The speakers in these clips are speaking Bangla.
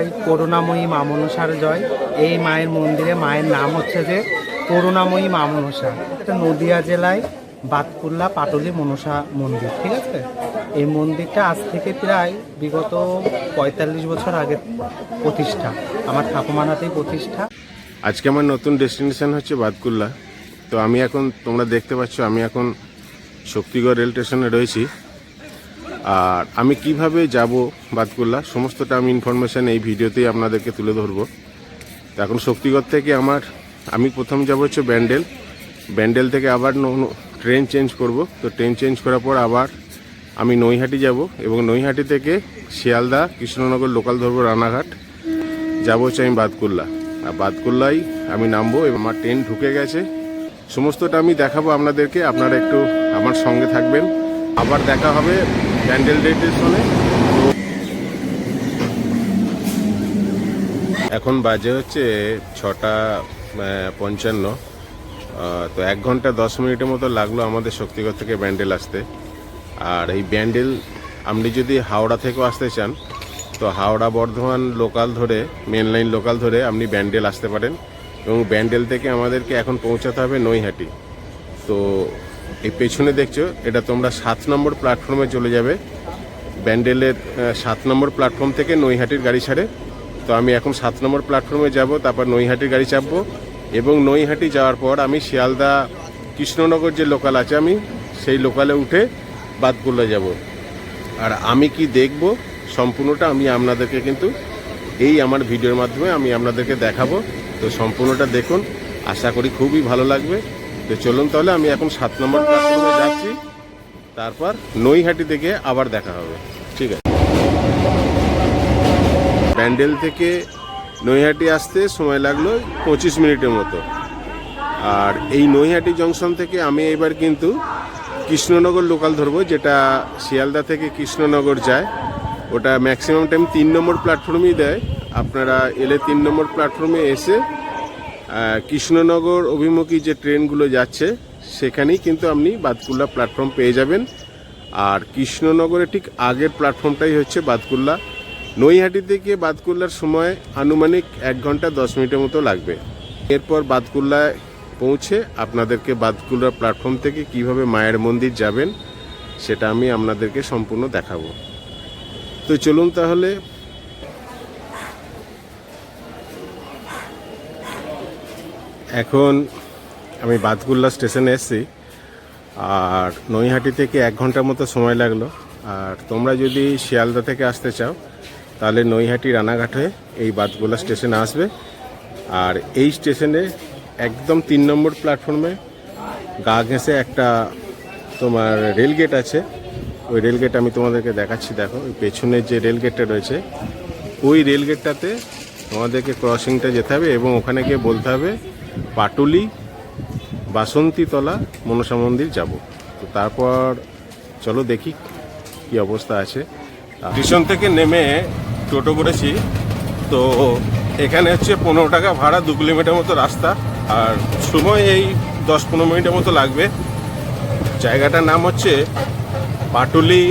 জয়, করুণাময়ী মা মনসার জয়। এই মায়ের মন্দিরে মায়ের নাম হচ্ছে যে করুণাময়ী মামনসা এটা নদিয়া জেলায় বাতকুল্লা পাটলি মনসা মন্দির, ঠিক আছে? এই মন্দিরটা আজ থেকে প্রায় বিগত পঁয়তাল্লিশ বছর আগে প্রতিষ্ঠা। আমার ঠাকুমানাতেই প্রতিষ্ঠা। আজকে আমার নতুন ডেস্টিনেশন হচ্ছে বাদকুল্লা তো আমি এখন, তোমরা দেখতে পাচ্ছ, আমি এখন শক্তিগড় রেল স্টেশনে রয়েছি। আর আমি কীভাবে যাব বাদকুল্লা সমস্তটা আমি ইনফরমেশান এই ভিডিওতেই আপনাদেরকে তুলে ধরবো। তো এখন শক্তিগড় থেকে আমার, আমি প্রথম যাব হচ্ছে ব্যান্ডেল। ব্যান্ডেল থেকে আবার ট্রেন চেঞ্জ করব। তো ট্রেন চেঞ্জ করার পর আবার আমি নৈহাটি যাব এবং নৈহাটি থেকে শিয়ালদা, কৃষ্ণনগর লোকাল ধরবো রানাঘাট। যাব হচ্ছে আমি বাদকুল্লা আর বাদকুল্লাই আমি নামবো এবং আমার ট্রেন ঢুকে গেছে। সমস্তটা আমি দেখাবো আপনাদেরকে, আপনারা একটু আমার সঙ্গে থাকবেন। আবার দেখা হবে ব্যান্ডেল স্টেশনে এখন বাজে হচ্ছে ছটা পঞ্চান্ন। তো এক ঘণ্টা দশ মিনিটের মতো লাগল আমাদের শক্তিগড় থেকে ব্যান্ডেল আসতে। আর এই ব্যান্ডেল, আপনি যদি হাওড়া থেকেও আসতে চান, তো হাওড়া বর্ধমান লোকাল ধরে, মেন লাইন লোকাল ধরে আপনি ব্যান্ডেল আসতে পারেন। এবং ব্যান্ডেল থেকে আমাদেরকে এখন পৌঁছাতে হবে নৈহাটি। তো এই পেছনে দেখছ, এটা তোমরা সাত নম্বর প্ল্যাটফর্মে চলে যাবে। ব্যান্ডেলের সাত নম্বর প্ল্যাটফর্ম থেকে নৈহাটির গাড়ি ছাড়ে। তো আমি এখন সাত নম্বর প্ল্যাটফর্মে যাব, তারপর নৈহাটির গাড়ি চাপবো। এবং নৈহাটি যাওয়ার পর আমি শিয়ালদা, কৃষ্ণনগর যে লোকাল আছে আমি, সেই লোকালে উঠে বাদকুল্লা যাব। আর আমি কি দেখব, সম্পূর্ণটা আমি আপনাদেরকে কিন্তু এই আমার ভিডিওর মাধ্যমে আমি আপনাদেরকে দেখাবো। তো সম্পূর্ণটা দেখুন, আশা করি খুবই ভালো লাগবে। তো চলুন তাহলে, আমি এখন সাত নম্বর প্ল্যাটফর্মে যাচ্ছি। তারপর নৈহাটি থেকে আবার দেখা হবে। ঠিক আছে। ব্যান্ডেল থেকে নৈহাটি আসতে সময় লাগল পঁচিশ মিনিটের মতো। আর এই নৈহাটি জংশন থেকে আমি এবার কিন্তু কৃষ্ণনগর লোকাল ধরবো, যেটা শিয়ালদা থেকে কৃষ্ণনগর যায়। ওটা ম্যাক্সিমাম টাইম তিন নম্বর প্ল্যাটফর্মেই দেয়। আপনারা এলে তিন নম্বর প্ল্যাটফর্মে এসে কৃষ্ণনগর অভিমুখী যে ট্রেনগুলো যাচ্ছে, সেখানেই কিন্তু আপনি বাদকুল্লা প্ল্যাটফর্ম পেয়ে যাবেন। আর কৃষ্ণনগরে ঠিক আগের প্ল্যাটফর্মটাই হচ্ছে বাদকুল্লা নৈহাটি থেকে বাদকুল্লার সময় আনুমানিক এক ঘণ্টা দশ মিনিটের মতো লাগবে। এরপর বাদকুল্লায় পৌঁছে আপনাদেরকে বাদকুল্লা প্ল্যাটফর্ম থেকে কীভাবে মায়ের মন্দির যাবেন, সেটা আমি আপনাদেরকে সম্পূর্ণ দেখাবো। তো চলুন তাহলে এখন আমি বাদকুল্লা স্টেশনে এসেছি, আর নৈহাটি থেকে এক ঘণ্টার মতো সময় লাগল। আর তোমরা যদি শিয়ালদা থেকে আসতে চাও, তাহলে নৈহাটি রানাঘাট হয়ে এই বাদকুল্লা স্টেশনে আসবে। আর এই স্টেশনে একদম তিন নম্বর প্ল্যাটফর্মে গা ঘেঁষে একটা তোমার রেলগেট আছে। ওই রেলগেট আমি তোমাদেরকে দেখাচ্ছি, দেখো, ওই পেছনের যে রেলগেটটা রয়েছে, ওই রেলগেটটাতে তোমাদেরকে ক্রসিংটা যেতে হবে এবং ওখানে গিয়ে বলতে হবে পাটুলি, বাসন্তীতলা, মনসা মন্দির যাব। তো তারপর চলো দেখি কি অবস্থা আছে। স্টেশন থেকে নেমে টোটো করেছি। তো এখানে হচ্ছে পনেরো টাকা ভাড়া, দু কিলোমিটার মতো রাস্তা। আর সময় এই দশ পনেরো মিনিটের মতো লাগবে। জায়গাটার নাম হচ্ছে পাটুলি,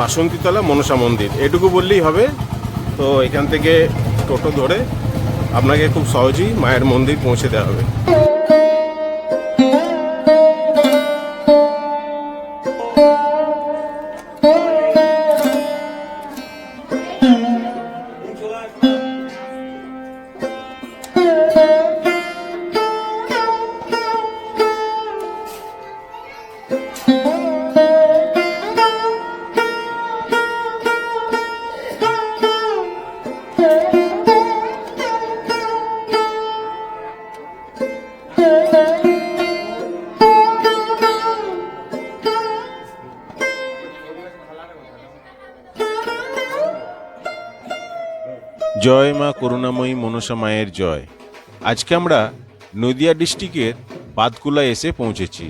বাসন্তীতলা, মনসা মন্দির। এটুকু বললেই হবে। তো এখান থেকে টোটো ধরে আপনাকে খুব সহজেই মায়ের মন্দির পৌঁছে দেওয়া হবে। জয় মা করুণাময়ী মনসা মায়ের জয়। আজকে আমরা নদিয়া ডিস্ট্রিক্টের বাদকুলা এসে পৌঁছেছি।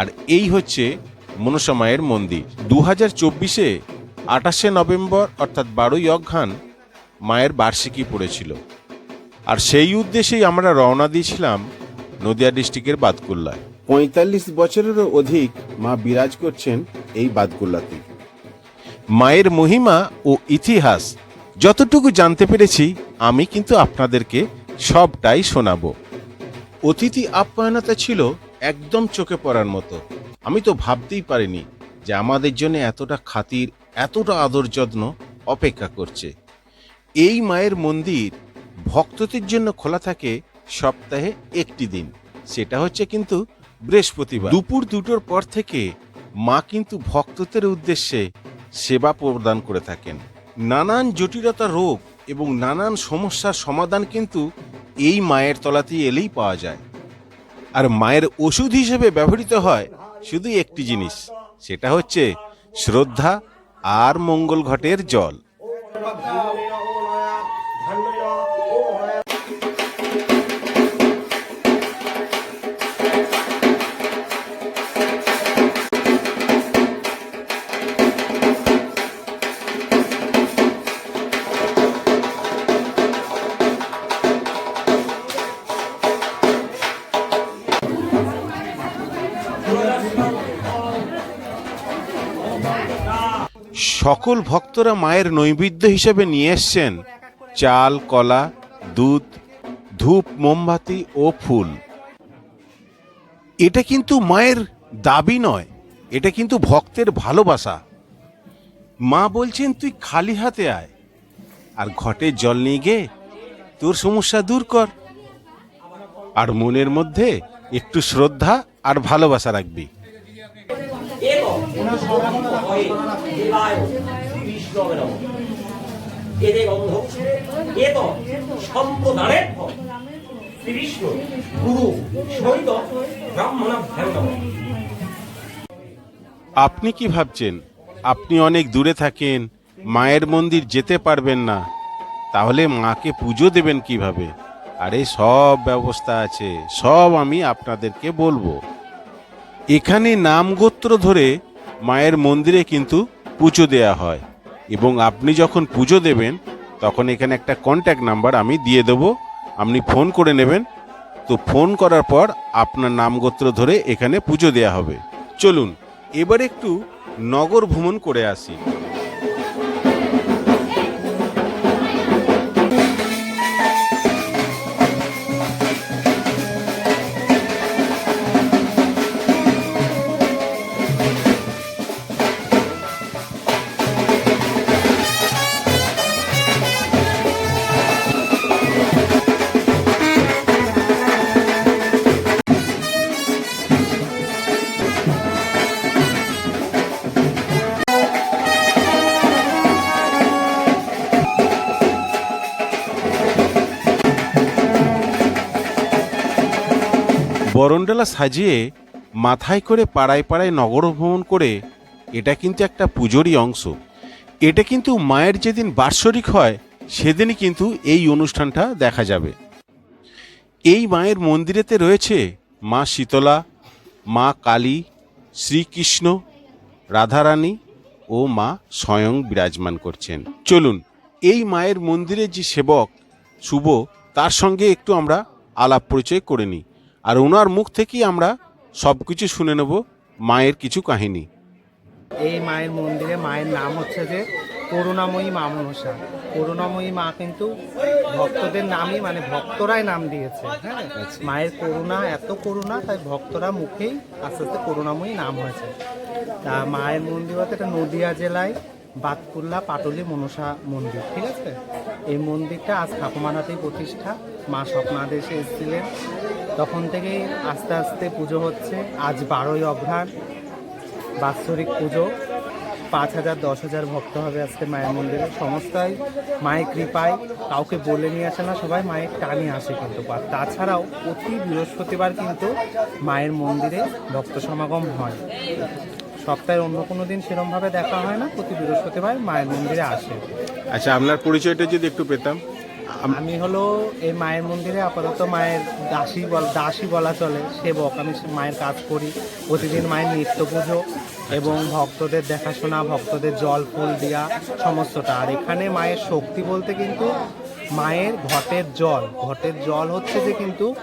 আর এই হচ্ছে মনসা মায়ের মন্দির। দু হাজার চব্বিশে আঠাশে নভেম্বর অর্থাৎ বারোই অঘ্রান মায়ের বার্ষিকী পড়েছিল। আর সেই উদ্দেশ্যেই আমরা রওনা দিয়েছিলাম নদিয়া ডিস্ট্রিক্টের বাদকুল্লায় পঁয়তাল্লিশ বছরেরও অধিক মা বিরাজ করছেন এই বাদকুল্লাতে মায়ের মহিমা ও ইতিহাস যতটুকু জানতে পেরেছি, আমি কিন্তু আপনাদেরকে সবটাই শোনাবো। অতিথি আপ্যায়নতা ছিল একদম চোখে পড়ার মতো। আমি তো ভাবতেই পারিনি যে আমাদের জন্য এতটা খাতির, এতটা আদর যত্ন অপেক্ষা করছে। এই মায়ের মন্দির ভক্তদের জন্য খোলা থাকে সপ্তাহে একটি দিন। সেটা হচ্ছে কিন্তু বৃহস্পতিবার। দুপুর দুটোর পর থেকে মা কিন্তু ভক্তদের উদ্দেশ্যে সেবা প্রদান করে থাকেন। নানান জটিলতা রোগ এবং নানান সমস্যার সমাধান কিন্তু এই মায়ের তলাতেই এলেই পাওয়া যায়। আর মায়ের ওষুধ হিসেবে ব্যবহৃত হয় শুধু একটি জিনিস, সেটা হচ্ছে শ্রদ্ধা আর মঙ্গল ঘটের জল। সকল ভক্তরা মায়ের নৈবেদ্য হিসেবে নিয়ে এসছেন। চাল, কলা, দুধ, ধূপ, মোমবাতি ও ফুল। এটা কিন্তু মায়ের দাবি নয়, এটা কিন্তু ভক্তের ভালোবাসা। মা বলছেন, তুই খালি হাতে আয়, আর ঘটে জল নিয়ে গে, তোর সমস্যা দূর কর। আর মনের মধ্যে একটু শ্রদ্ধা আর ভালোবাসা রাখবি। এদের গন্ধ এত সম্প্রদানের গুরু সহিত ব্রাহ্মণাভ্যাম নমঃ। আপনি কি ভাবছেন? আপনি অনেক দূরে থাকেন, মায়ের মন্দির যেতে পারবেন না। তাহলে মাকে পুজো দেবেন কীভাবে? আরে সব ব্যবস্থা আছে, সব আমি আপনাদেরকে বলব। এখানে নাম গোত্র ধরে মায়ের মন্দিরে কিন্তু পুজো দেয়া হয়। এবং আপনি যখন পুজো দেবেন, তখন এখানে একটা কন্ট্যাক্ট নাম্বার আমি দিয়ে দেবো। আপনি ফোন করে নেবেন। তো ফোন করার পর আপনার নাম গোত্র ধরে এখানে পুজো দেয়া হবে। চলুন, এবার একটু নগর ভ্রমণ করে আসি। বরণডালা সাজিয়ে মাথায় করে পাড়ায় পাড়ায় নগর ভ্রমণ করে এটা কিন্তু একটা পুজোরই অংশ। এটা কিন্তু মায়ের যেদিন বাৎসরিক হয়, সেদিনই কিন্তু এই অনুষ্ঠানটা দেখা যাবে। এই মায়ের মন্দিরেতে রয়েছে মা শীতলা, মা কালী, শ্রীকৃষ্ণ, রাধারানী ও মা স্বয়ং বিরাজমান করছেন। চলুন, এই মায়ের মন্দিরের যে সেবক শুভ, তার সঙ্গে একটু আমরা আলাপ পরিচয় করে নিই। আর ওনার মুখ থেকেই আমরা সব কিছু শুনে নেব মায়ের কিছু কাহিনী। এই মায়ের মন্দিরে মায়ের নাম হচ্ছে যে করুণাময়ী মা মনসা। করুণাময়ী মা কিন্তু ভক্তদের নামই মানে ভক্তরাই নাম দিয়েছে হ্যাঁ? মায়ের করুণা, এত করুণা, তাই ভক্তরা মুখেই আস্তে আস্তে করুণাময়ী নাম হয়েছে। তা মায়ের মন্দির হচ্ছে এটা নদিয়া জেলায় বাতকুল্লা পাটলি মনসা মন্দির, ঠিক আছে? এই মন্দিরটা আজ ঠাকুমানাতেই প্রতিষ্ঠা। মা স্বপ্নাদেশে এসেছিলেন। তখন থেকেই আস্তে আস্তে পুজো হচ্ছে। আজ বারোই অঘ্রাণ, বাৎসরিক পুজো। পাঁচ হাজার, দশ হাজার ভক্ত হবে আজকে মায়ের মন্দিরে। সমস্তাই মায়ের কৃপায়, কাউকে বলে নিয়ে আসে না, সবাই মায়ের টানে আসে কিন্তু। আর তাছাড়াও প্রতি বৃহস্পতিবার কিন্তু মায়ের মন্দিরে ভক্ত সমাগম হয়। সপ্তাহের অন্য কোনো দিন সেরমভাবে দেখা হয় না, প্রতি বৃহস্পতিবার মায়ের মন্দিরে আসে। আচ্ছা আপনার পরিচয়টা যদি একটু পেতাম। আম- হলো এই মায়ের মন্দিরে আপাতত মায়ের দাসী বল দাসী বলা চলে, সেবক। আমি মায়ের কাজ করি। প্রতিদিন মায়ের নিত্য পুজো এবং ভক্তদের দেখাশোনা, ভক্তদের জল, ফুল দেওয়া সমস্তটা। আর এখানে মায়ের শক্তি বলতে কিন্তু মায়ের ঘটের জল। ঘটের জল হচ্ছে যে কিন্তু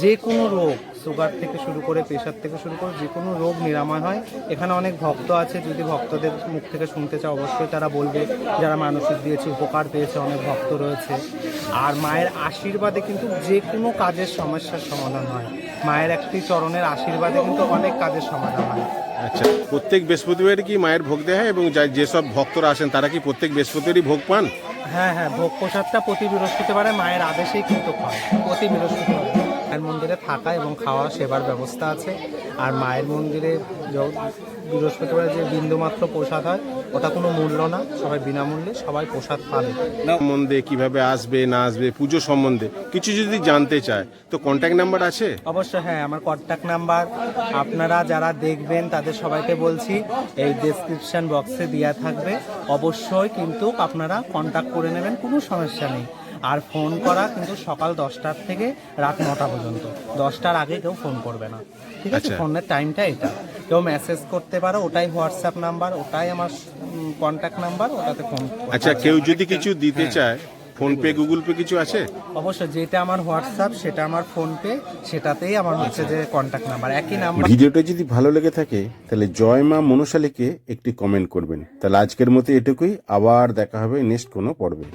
যে কোনো রোগ সুগার থেকে শুরু করে প্রেশার থেকে শুরু করে যে কোনো রোগ নিরাময় হয়। এখানে অনেক ভক্ত আছে যদি ভক্তদের মুখ থেকে শুনতে চাও অবশ্যই তারা বলবে যারা মানসিক দিয়েছে উপকার পেয়েছে অনেক ভক্ত রয়েছে। আর মায়ের আশীর্বাদে কিন্তু যে কোনো কাজের সমস্যার সমাধান হয়। মায়ের একটি চরণের আশীর্বাদে কিন্তু অনেক কাজের সমাধান হয়। আচ্ছা প্রত্যেক বৃহস্পতিবার কি মায়ের ভোগ দেওয়া হয় এবং যা- যেসব ভক্তরা আসেন তারা কি প্রত্যেক বৃহস্পতিবারই ভোগ পান? হ্যাঁ হ্যাঁ ভোগ প্রসাদটা প্রতি বৃহস্পতিবারে মায়ের আদেশেই কিন্তু হয়। প্রতি বৃহস্পতিবার। মায়ের মন্দিরে থাকা এবং খাওয়া সেবার ব্যবস্থা আছে। আর মায়ের মন্দিরে বৃহস্পতিবারে যে বিন্দুমাত্র প্রসাদ হয় ওটা কোনো মূল্য না সবাই বিনামূল্যে সবাই প্রসাদ পাবে। সম্বন্ধে কীভাবে আসবে না আসবে পুজো সম্বন্ধে কিছু যদি জানতে চায় তো কন্ট্যাক্ট নাম্বার আছে? অবশ্যই হ্যাঁ আমার কন্ট্যাক্ট নাম্বার আপনারা যারা দেখবেন তাদের সবাইকে বলছি এই ডেসক্রিপশন বক্সে দেওয়া থাকবে। অবশ্যই কিন্তু আপনারা কন্ট্যাক্ট করে নেবেন কোনো সমস্যা নেই। আর ফোন করা কিন্তু সকাল দশটার থেকে রাত নটা পর্যন্ত। দশটার আগে কেউ ফোন করবে না। ঠিক আছে? আচ্ছা। ফোনের টাইমটা এটা। কেউ মেসেজ করতে পারো ওটাই হোয়াটসঅ্যাপ নাম্বার ওটাই আমার কন্ট্যাক্ট নাম্বার ওটাতে ফোন আচ্ছা কেউ যদি কিছু দিতে চায় ফোন পে গুগল পে কিছু আছে? অবশ্যই যেটা আমার হোয়াটসঅ্যাপ সেটা আমার ফোনপে সেটাতেই আমার হচ্ছে যে কন্ট্যাক্ট নাম্বার একই নাম্বার ভিডিওটা যদি ভালো লেগে থাকে তাহলে জয় মা মনসালীকে একটি কমেন্ট করবেন। তাহলে আজকের মতো এটুকুই। আবার দেখা হবে নেক্সট কোনো পর্বে।